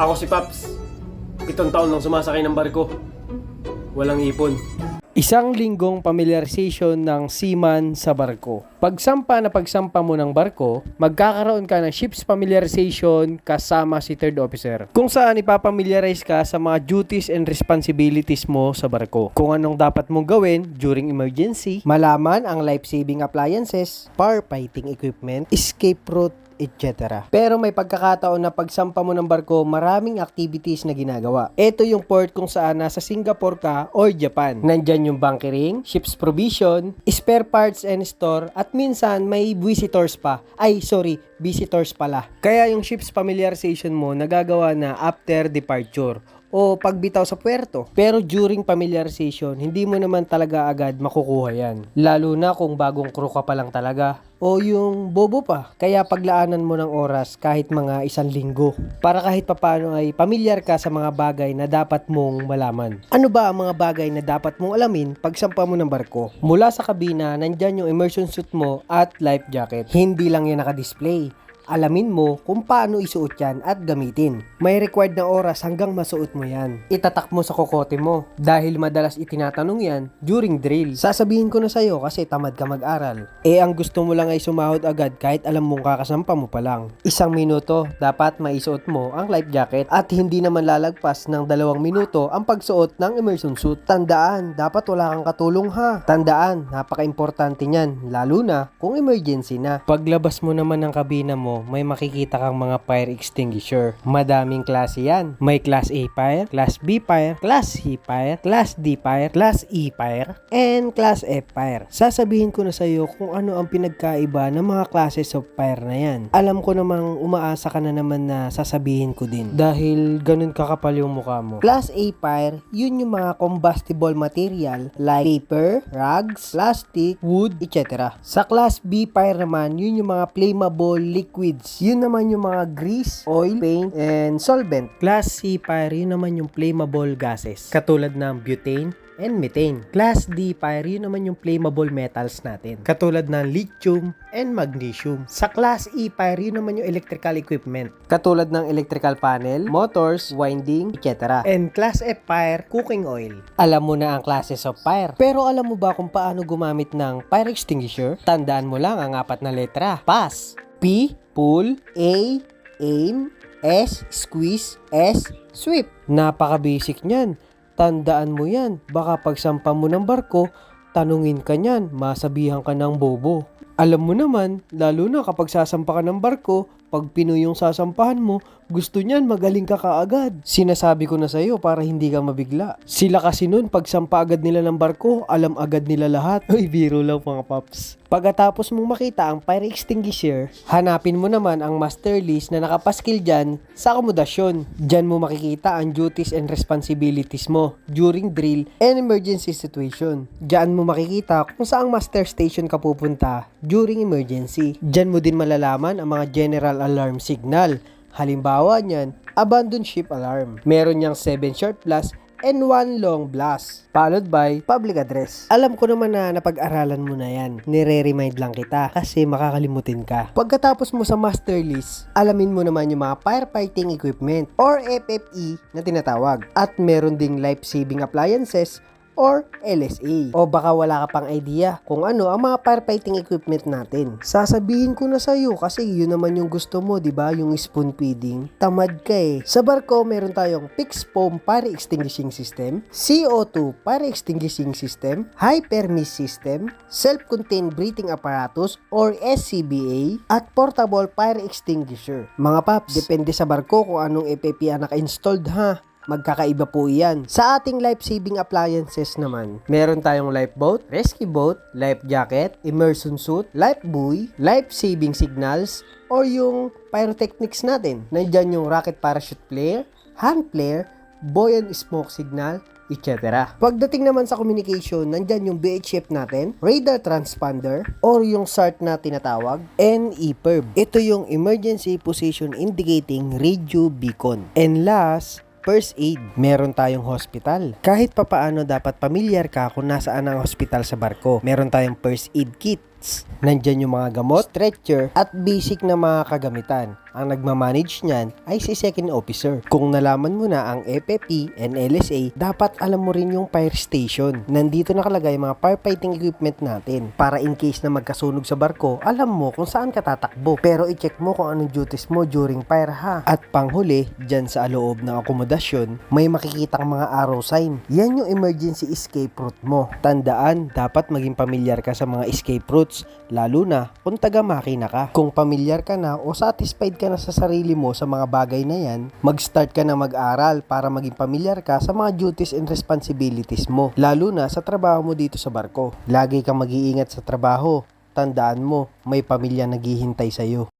Ako si Paps. Pitong taon nang sumasakay ng barko. Walang ipon. Isang linggong familiarization ng seaman sa barko. Pagsampa na pagsampa mo ng barko, magkakaroon ka ng ship's familiarization kasama si third officer. Kung saan ipapamiliarize ka sa mga duties and responsibilities mo sa barko. Kung anong dapat mong gawin during emergency, malaman ang life-saving appliances, firefighting equipment, escape route, etc. Pero may pagkakataon na pagsampa mo ng barko, maraming activities na ginagawa. Ito yung port kung saan nasa Singapore ka or Japan. Nandyan yung bunkering, ship's provision, spare parts and store, at minsan may visitors pa. Ay, sorry, visitors pala. Kaya yung ship's familiarization mo nagagawa na after departure o pagbitaw sa puerto. Pero during familiarization, hindi mo naman talaga agad makukuha yan. Lalo na kung bagong crew ka pa lang talaga o yung bobo pa. Kaya paglaanan mo ng oras kahit mga isang linggo para kahit papano ay pamilyar ka sa mga bagay na dapat mong malaman. Ano ba ang mga bagay na dapat mong alamin pag sampa mo ng barko? Mula sa kabina, nandyan yung immersion suit mo at life jacket. Hindi lang yan nakadisplay alamin mo kung paano isuot yan at gamitin. May required na oras hanggang masuot mo yan. Itatak mo sa kokote mo dahil madalas itinatanong yan during drill. Sasabihin ko na sa'yo kasi tamad ka mag-aral. Eh ang gusto mo lang ay sumahod agad kahit alam mong kakasampa mo pa lang. Isang minuto, dapat maisuot mo ang life jacket at hindi naman lalagpas ng dalawang minuto ang pagsuot ng immersion suit. Tandaan, dapat wala kang katulong ha. Tandaan, napaka-importante niyan, lalo na kung emergency na. Paglabas mo naman ng kabina mo, may makikita kang mga fire extinguisher. Madaming klase yan. May class A fire, class B fire, class C fire, class D fire, class E fire, and class F fire. Sasabihin ko na sa iyo kung ano ang pinagkaiba ng mga classes of fire na yan. Alam ko namang umaasa ka na naman na sasabihin ko din. Dahil ganun kakapal yung mukha mo. Class A fire, yun yung mga combustible material like paper, rags, plastic, wood, etc. Sa class B fire naman, yun yung mga flammable liquids. Yun naman yung mga grease, oil, paint, and solvent. Class C fire, yun naman yung flammable gases. Katulad ng butane, and methane. Class D fire, yun naman yung flammable metals natin. Katulad ng lithium and magnesium. Sa Class E fire, yun naman yung electrical equipment. Katulad ng electrical panel, motors, winding, etc. And Class F fire, cooking oil. Alam mo na ang classes of fire. Pero alam mo ba kung paano gumamit ng fire extinguisher? Tandaan mo lang ang apat na letra. Pass. P, pull, A, aim, S, squeeze, S, sweep. Napaka-basic niyan. Tandaan mo yan. Baka pagsampa mo ng barko, tanungin ka niyan, masabihan ka ng bobo. Alam mo naman, lalo na kapag sasampa ka ng barko, pag Pinoy yung sasampahan mo, gusto niyan magaling ka kaagad. Sinasabi ko na sa'yo para hindi ka mabigla. Sila kasi nun, pag sampa agad nila ng barko, alam agad nila lahat. Uy, biro lang mga paps. Pagkatapos mong makita ang fire extinguisher, hanapin mo naman ang master list na nakapaskil dyan sa akomodasyon. Dyan mo makikita ang duties and responsibilities mo during drill and emergency situation. Dyan mo makikita kung saang master station ka pupunta during emergency. Dyan mo din malalaman ang mga general alarm signal. Halimbawa niyan, abandon ship alarm. Meron niyang 7 short blast and one long blast, followed by public address. Alam ko naman na napag-aralan mo na yan. Nire-remind lang kita kasi makakalimutin ka. Pagkatapos mo sa master list, alamin mo naman yung mga firefighting equipment or FFE na tinatawag. At meron ding life-saving appliances or LSA. O baka wala ka pang idea kung ano ang mga firefighting equipment natin. Sasabihin ko na sa'yo kasi yun naman yung gusto mo, di ba? Yung spoon feeding. Tamad ka eh. Sa barko, meron tayong fixed foam fire extinguishing system, CO2 fire extinguishing system, hypermist system, self-contained breathing apparatus or SCBA, at portable fire extinguisher. Mga paps, depende sa barko kung anong FFP ang naka-installed ha magkakaiba po iyan. Sa ating life-saving appliances naman, meron tayong lifeboat, rescue boat, life jacket, immersion suit, life buoy, life-saving signals, or yung pyrotechnics natin. Nandyan yung rocket parachute flare, hand flare, buoyant smoke signal, etc. Pagdating naman sa communication, nandyan yung VHF natin, radar transponder, or yung SART na tinatawag, and EPIRB. Ito yung Emergency Position Indicating Radio Beacon. And last, First aid, meron tayong hospital. Kahit papaano dapat pamilyar ka kung nasaan ang hospital sa barko. Meron tayong first aid kits. Nandyan yung mga gamot, stretcher, at basic na mga kagamitan. ang nagmamanage niyan ay si second officer. Kung nalaman mo na ang FFP and LSA, dapat alam mo rin yung fire station. Nandito nakalagay mga firefighting equipment natin para in case na magkasunog sa barko, alam mo kung saan ka tatakbo. Pero i-check mo kung anong duties mo during fire ha. At panghuli, dyan sa loob ng akomodasyon, may makikitang mga arrow sign. Yan yung emergency escape route mo. Tandaan, dapat maging pamilyar ka sa mga escape routes, lalo na kung taga-makina ka. Kung pamilyar ka na o satisfied ka na sa sarili mo sa mga bagay na yan, mag-start ka na mag-aral para maging pamilyar ka sa mga duties and responsibilities mo, lalo na sa trabaho mo dito sa barko. Lagi kang mag-iingat sa trabaho. Tandaan mo, may pamilya naghihintay sa'yo.